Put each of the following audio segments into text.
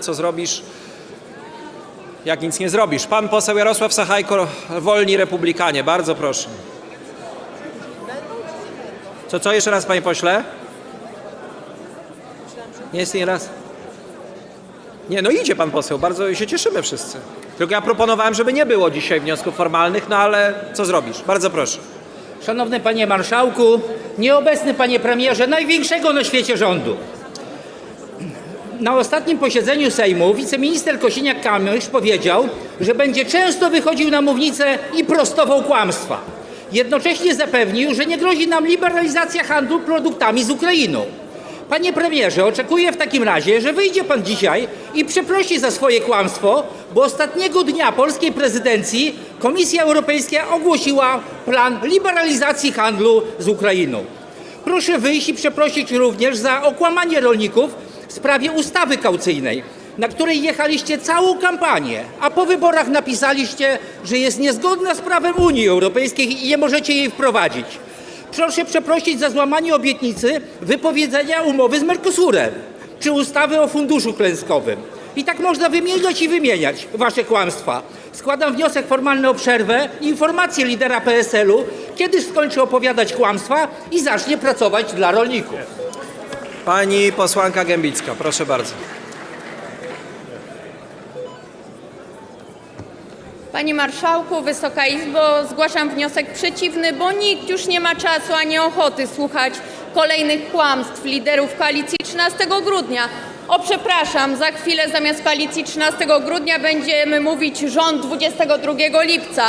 co zrobisz, jak nic nie zrobisz. Pan poseł Jarosław Sachajko, Wolni Republikanie, bardzo proszę. Co, co jeszcze raz, panie pośle? Nie jest nie raz? Nie, no idzie pan poseł, bardzo się cieszymy wszyscy. Tylko ja proponowałem, żeby nie było dzisiaj wniosków formalnych, no ale co zrobisz? Bardzo proszę. Szanowny panie marszałku, nieobecny panie premierze największego na świecie rządu. Na ostatnim posiedzeniu Sejmu wiceminister Kosiniak-Kamysz powiedział, że będzie często wychodził na mównicę i prostował kłamstwa. Jednocześnie zapewnił, że nie grozi nam liberalizacja handlu produktami z Ukrainą. Panie premierze, oczekuję w takim razie, że wyjdzie pan dzisiaj i przeprosi za swoje kłamstwo, bo ostatniego dnia polskiej prezydencji Komisja Europejska ogłosiła plan liberalizacji handlu z Ukrainą. Proszę wyjść i przeprosić również za okłamanie rolników w sprawie ustawy kaucyjnej, na której jechaliście całą kampanię, a po wyborach napisaliście, że jest niezgodna z prawem Unii Europejskiej i nie możecie jej wprowadzić. Proszę przeprosić za złamanie obietnicy wypowiedzenia umowy z Mercosurem czy ustawy o funduszu klęskowym. I tak można wymieniać i wymieniać wasze kłamstwa. Składam wniosek formalny o przerwę, informację lidera PSL-u, kiedy skończy opowiadać kłamstwa i zacznie pracować dla rolników. Pani posłanka Gębicka, proszę bardzo. Panie Marszałku, Wysoka Izbo, zgłaszam wniosek przeciwny, bo nikt już nie ma czasu ani ochoty słuchać kolejnych kłamstw liderów koalicji 13 grudnia. O, przepraszam, za chwilę zamiast koalicji 13 grudnia będziemy mówić rząd 22 lipca.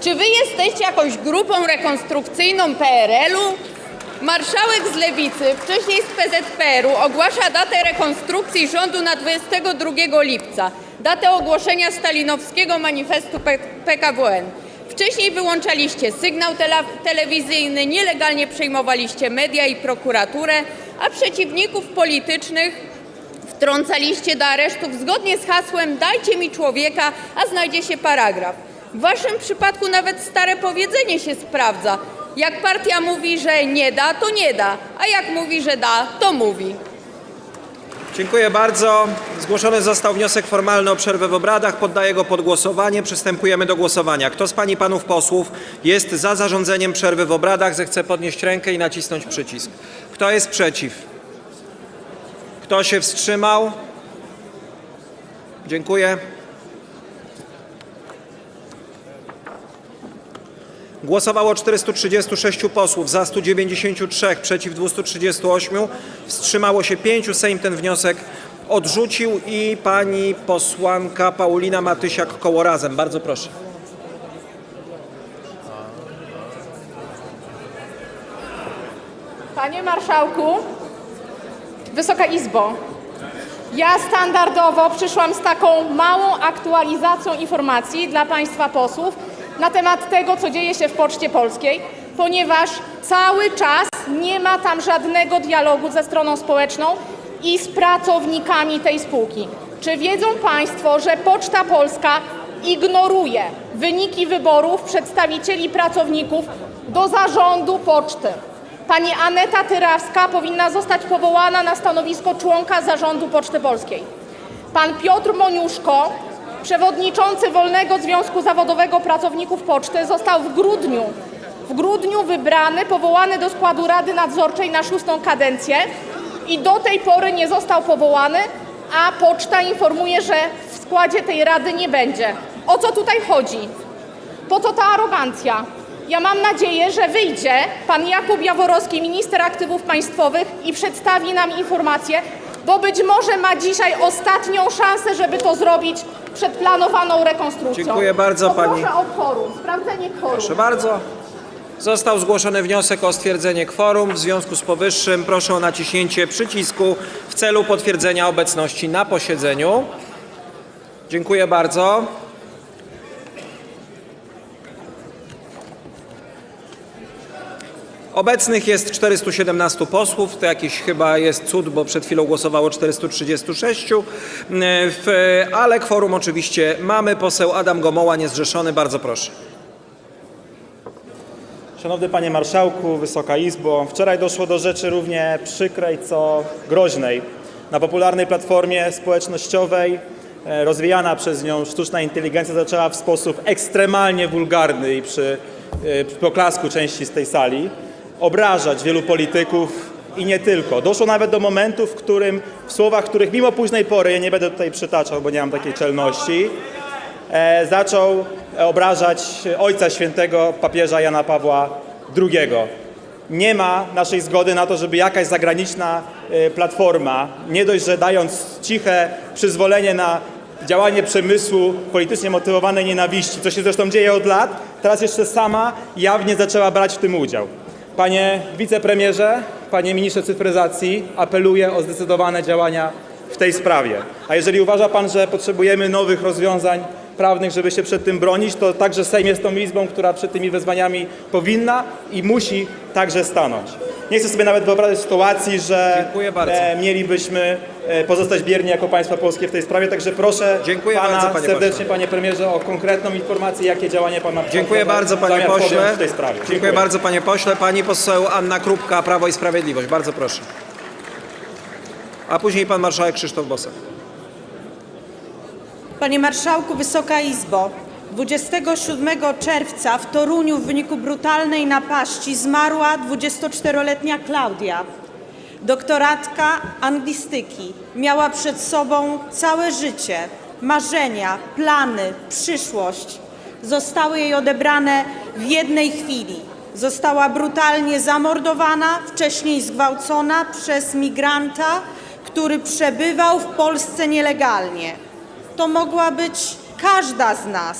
Czy wy jesteście jakąś grupą rekonstrukcyjną PRL-u? Marszałek z Lewicy, wcześniej z PZPR-u, ogłasza datę rekonstrukcji rządu na 22 lipca, datę ogłoszenia stalinowskiego manifestu PKWN. Wcześniej wyłączaliście sygnał telewizyjny, nielegalnie przejmowaliście media i prokuraturę, a przeciwników politycznych wtrącaliście do aresztów zgodnie z hasłem dajcie mi człowieka, a znajdzie się paragraf. W waszym przypadku nawet stare powiedzenie się sprawdza. Jak partia mówi, że nie da, to nie da, a jak mówi, że da, to mówi. Dziękuję bardzo. Zgłoszony został wniosek formalny o przerwę w obradach. Poddaję go pod głosowanie. Przystępujemy do głosowania. Kto z pań i panów posłów jest za zarządzeniem przerwy w obradach, zechce podnieść rękę i nacisnąć przycisk. Kto jest przeciw? Kto się wstrzymał? Dziękuję. Głosowało 436 posłów, za 193, przeciw 238, wstrzymało się 5. Sejm ten wniosek odrzucił i pani posłanka Paulina Matysiak koło razem. Bardzo proszę. Panie Marszałku, Wysoka Izbo, ja standardowo przyszłam z taką małą aktualizacją informacji dla Państwa posłów na temat tego, co dzieje się w Poczcie Polskiej, ponieważ cały czas nie ma tam żadnego dialogu ze stroną społeczną i z pracownikami tej spółki. Czy wiedzą Państwo, że Poczta Polska ignoruje wyniki wyborów przedstawicieli pracowników do zarządu poczty? Pani Aneta Tyrawska powinna zostać powołana na stanowisko członka zarządu Poczty Polskiej. Pan Piotr Moniuszko, przewodniczący Wolnego Związku Zawodowego Pracowników Poczty, został w grudniu, w grudniu wybrany, powołany do składu Rady Nadzorczej na szóstą kadencję i do tej pory nie został powołany, a Poczta informuje, że w składzie tej Rady nie będzie. O co tutaj chodzi? Po co ta arogancja? Ja mam nadzieję, że wyjdzie pan Jakub Jaworowski, minister aktywów państwowych i przedstawi nam informację, bo być może ma dzisiaj ostatnią szansę, żeby to zrobić przed planowaną rekonstrukcją. Dziękuję bardzo, pani. Proszę o kworum, sprawdzenie kworum. Proszę bardzo. Został zgłoszony wniosek o stwierdzenie kworum. W związku z powyższym proszę o naciśnięcie przycisku w celu potwierdzenia obecności na posiedzeniu. Dziękuję bardzo. Obecnych jest 417 posłów, to jakiś chyba jest cud, bo przed chwilą głosowało 436, e, w- ale kworum oczywiście mamy. Poseł Adam Gomoła, niezrzeszony, bardzo proszę. Szanowny Panie Marszałku, Wysoka Izbo, wczoraj doszło do rzeczy równie przykrej, co groźnej. Na popularnej platformie społecznościowej e, rozwijana przez nią sztuczna inteligencja zaczęła w sposób ekstremalnie wulgarny i przy, e, przy poklasku części z tej sali obrażać wielu polityków i nie tylko. Doszło nawet do momentu, w którym w słowach, których mimo późnej pory, ja nie będę tutaj przytaczał, bo nie mam takiej czelności, e, zaczął obrażać Ojca Świętego papieża Jana Pawła II. Nie ma naszej zgody na to, żeby jakaś zagraniczna e, platforma, nie dość, że dając ciche przyzwolenie na działanie przemysłu politycznie motywowanej nienawiści, co się zresztą dzieje od lat, teraz jeszcze sama jawnie zaczęła brać w tym udział. Panie wicepremierze, panie ministrze cyfryzacji, apeluję o zdecydowane działania w tej sprawie. A jeżeli uważa pan, że potrzebujemy nowych rozwiązań prawnych, żeby się przed tym bronić, to także Sejm jest tą izbą, która przed tymi wyzwaniami powinna i musi także stanąć. Nie chcę sobie nawet wyobrazić sytuacji, że Dziękuję bardzo. e, mielibyśmy e, pozostać bierni jako państwo polskie w tej sprawie, także proszę Dziękuję pana bardzo, panie serdecznie, pośle. panie premierze, o konkretną informację, jakie działania pan ma Dziękuję bardzo panie zamiar podjąć pośle. w tej sprawie. Dziękuję bardzo panie pośle. Pani poseł Anna Krupka, Prawo i Sprawiedliwość. Bardzo proszę. A później pan marszałek Krzysztof Bosak. Panie Marszałku, Wysoka Izbo! 27 czerwca w Toruniu w wyniku brutalnej napaści zmarła 24-letnia Klaudia. Doktoratka anglistyki. Miała przed sobą całe życie, marzenia, plany, przyszłość. Zostały jej odebrane w jednej chwili. Została brutalnie zamordowana, wcześniej zgwałcona przez migranta, który przebywał w Polsce nielegalnie. To mogła być każda z nas.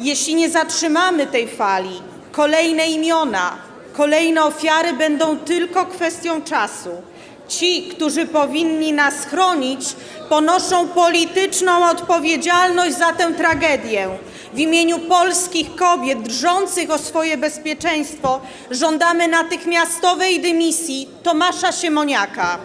Jeśli nie zatrzymamy tej fali, kolejne imiona, kolejne ofiary będą tylko kwestią czasu. Ci, którzy powinni nas chronić, ponoszą polityczną odpowiedzialność za tę tragedię. W imieniu polskich kobiet drżących o swoje bezpieczeństwo żądamy natychmiastowej dymisji Tomasza Siemoniaka.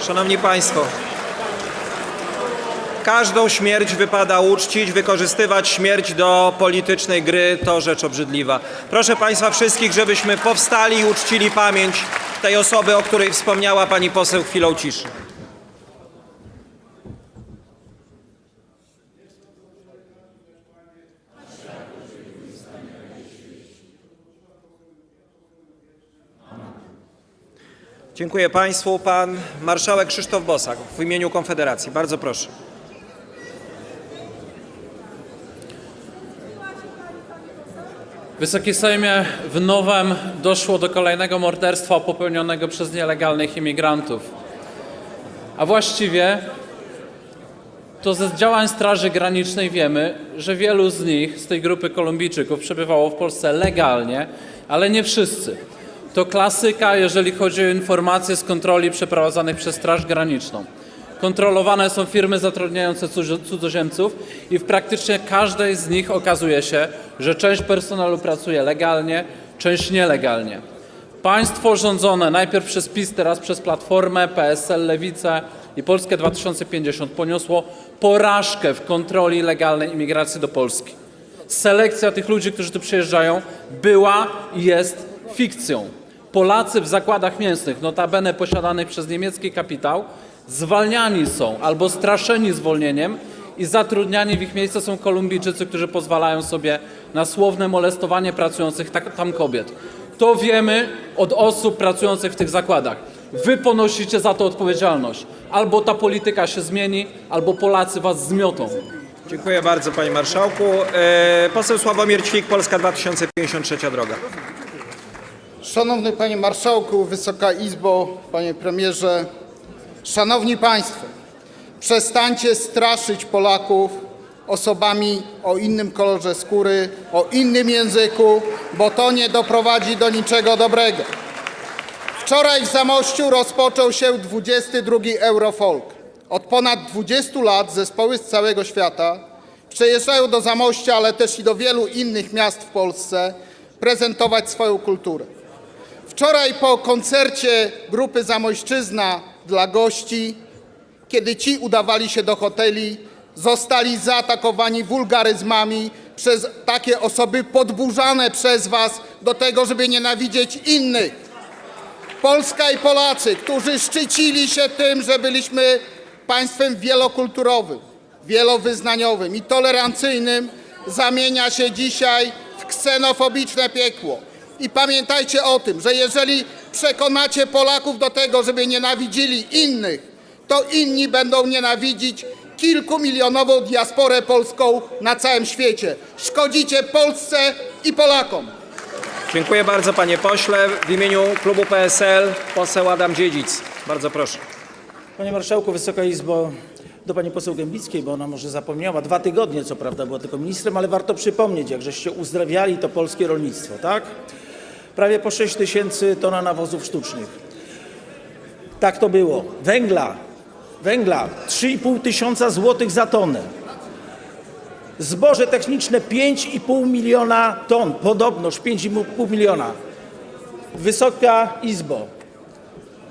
Szanowni Państwo, każdą śmierć wypada uczcić, wykorzystywać śmierć do politycznej gry to rzecz obrzydliwa. Proszę Państwa wszystkich, żebyśmy powstali i uczcili pamięć tej osoby, o której wspomniała Pani poseł chwilą ciszy. Dziękuję Państwu. Pan marszałek Krzysztof Bosak w imieniu Konfederacji. Bardzo proszę. Wysoki Sejmie, w Nowem doszło do kolejnego morderstwa popełnionego przez nielegalnych imigrantów. A właściwie to ze działań Straży Granicznej wiemy, że wielu z nich, z tej grupy Kolumbijczyków, przebywało w Polsce legalnie, ale nie wszyscy. To klasyka, jeżeli chodzi o informacje z kontroli przeprowadzanych przez Straż Graniczną. Kontrolowane są firmy zatrudniające cudzo- cudzoziemców i w praktycznie każdej z nich okazuje się, że część personelu pracuje legalnie, część nielegalnie. Państwo rządzone najpierw przez PiS, teraz przez Platformę, PSL, Lewicę i Polskę 2050 poniosło porażkę w kontroli legalnej imigracji do Polski. Selekcja tych ludzi, którzy tu przyjeżdżają, była i jest fikcją. Polacy w zakładach mięsnych, notabene posiadanych przez niemiecki kapitał, zwalniani są albo straszeni zwolnieniem i zatrudniani w ich miejsce są Kolumbijczycy, którzy pozwalają sobie na słowne molestowanie pracujących tak- tam kobiet. To wiemy od osób pracujących w tych zakładach. Wy ponosicie za to odpowiedzialność. Albo ta polityka się zmieni, albo Polacy was zmiotą. Dziękuję bardzo Panie Marszałku. E, poseł Sławomir Ćwik, Polska 2053 droga. Szanowny Panie Marszałku, Wysoka Izbo, Panie Premierze, Szanowni Państwo, przestańcie straszyć Polaków osobami o innym kolorze skóry, o innym języku, bo to nie doprowadzi do niczego dobrego. Wczoraj w Zamościu rozpoczął się 22 Eurofolk. Od ponad 20 lat zespoły z całego świata przyjeżdżają do Zamościa, ale też i do wielu innych miast w Polsce prezentować swoją kulturę. Wczoraj po koncercie grupy Zamojszczyzna dla gości, kiedy ci udawali się do hoteli, zostali zaatakowani wulgaryzmami przez takie osoby podburzane przez was do tego, żeby nienawidzieć innych. Polska i Polacy, którzy szczycili się tym, że byliśmy państwem wielokulturowym, wielowyznaniowym i tolerancyjnym, zamienia się dzisiaj w ksenofobiczne piekło. I pamiętajcie o tym, że jeżeli przekonacie Polaków do tego, żeby nienawidzili innych, to inni będą nienawidzić kilkumilionową diasporę polską na całym świecie. Szkodzicie Polsce i Polakom. Dziękuję bardzo panie pośle. W imieniu klubu PSL poseł Adam Dziedzic. Bardzo proszę. Panie Marszałku, Wysoka Izbo, do Pani poseł Gębickiej, bo ona może zapomniała. Dwa tygodnie, co prawda, była tylko ministrem, ale warto przypomnieć, jak żeście uzdrawiali to polskie rolnictwo, tak? Prawie po 6 tysięcy tona nawozów sztucznych. Tak to było. Węgla, węgla 3,5 tysiąca złotych za tonę. Zboże techniczne 5,5 miliona ton, podobnoż 5,5 miliona. Wysoka Izbo,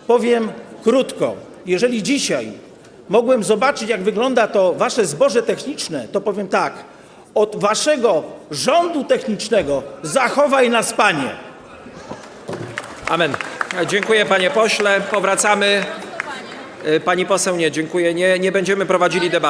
Powiem krótko. Jeżeli dzisiaj mogłem zobaczyć, jak wygląda to wasze zboże techniczne, to powiem tak. Od waszego rządu technicznego zachowaj nas, panie. Amen. Dziękuję panie pośle. Powracamy. Y, Pani poseł nie, dziękuję. Nie, nie będziemy prowadzili debaty.